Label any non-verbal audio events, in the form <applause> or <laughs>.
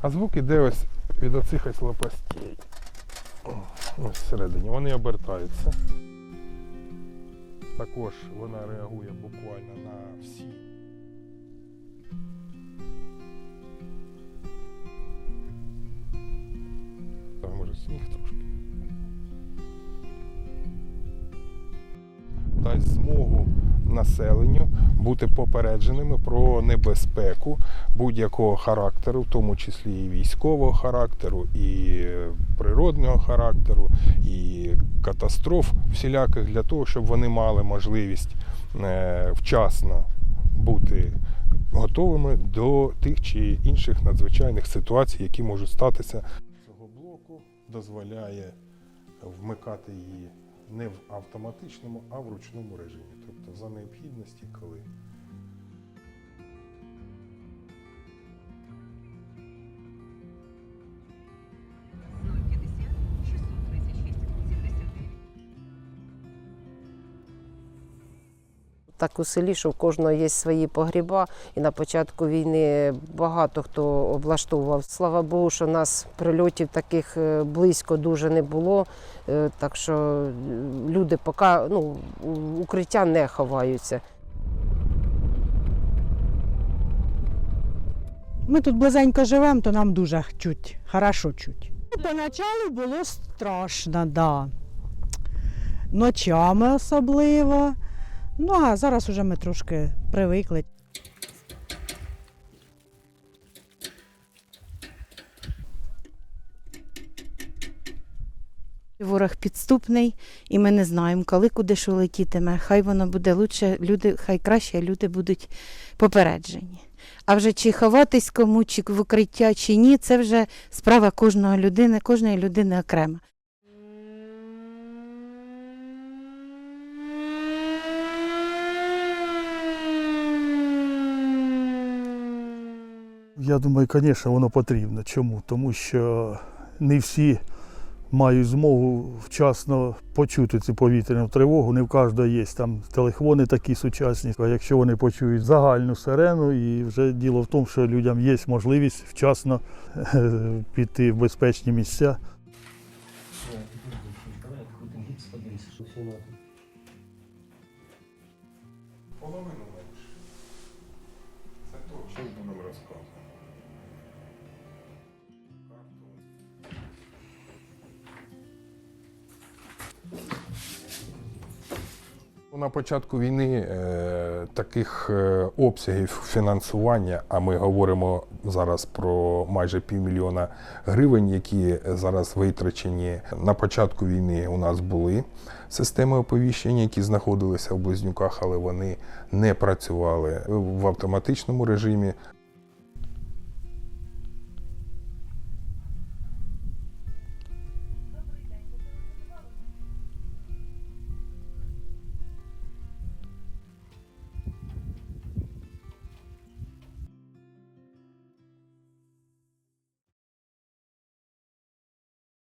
А звук іде ось від оцих ось лопастей. Ось всередині. Вони обертаються. Також вона реагує буквально на всі. Там може сніг трошки. Дасть змогу населенню бути попередженими про небезпеку будь-якого характеру, в тому числі і військового характеру, і е, природного характеру, і катастроф всіляких для того, щоб вони мали можливість е, вчасно бути готовими до тих чи інших надзвичайних ситуацій, які можуть статися. Цього блоку дозволяє вмикати її не в автоматичному, а в ручному режимі. Тобто за необхідності, коли Так у селі, що в кожного є свої погріба, і на початку війни багато хто облаштовував. Слава Богу, що нас прильотів таких е, близько дуже не було. Е, Так що е, люди поки ну, укриття не ховаються. Ми тут близенько живемо, то нам дуже чуть, хорошо чуть. Поначалу було страшно, да. Ночами особливо. Ну, а зараз уже ми трошки привикли. Ворог підступний, і ми не знаємо, коли куди що летітиме. Хай воно буде лучше, люди, хай краще люди будуть попереджені. А вже чи ховатись кому, чи в укриття, чи ні, це вже справа кожного людини, кожної людини окремо. Я думаю, звісно, воно потрібно. Чому? Тому що не всі мають змогу вчасно почути цю повітряну тривогу. Не в кожного є там телефони такі сучасні. А якщо вони почують загальну сирену, і вже діло в тому, що людям є можливість вчасно <laughs> піти в безпечні місця. половину На початку війни е, таких е, обсягів фінансування, а ми говоримо зараз про майже півмільйона гривень, які зараз витрачені. На початку війни у нас були системи оповіщення, які знаходилися в близнюках, але вони не працювали в автоматичному режимі.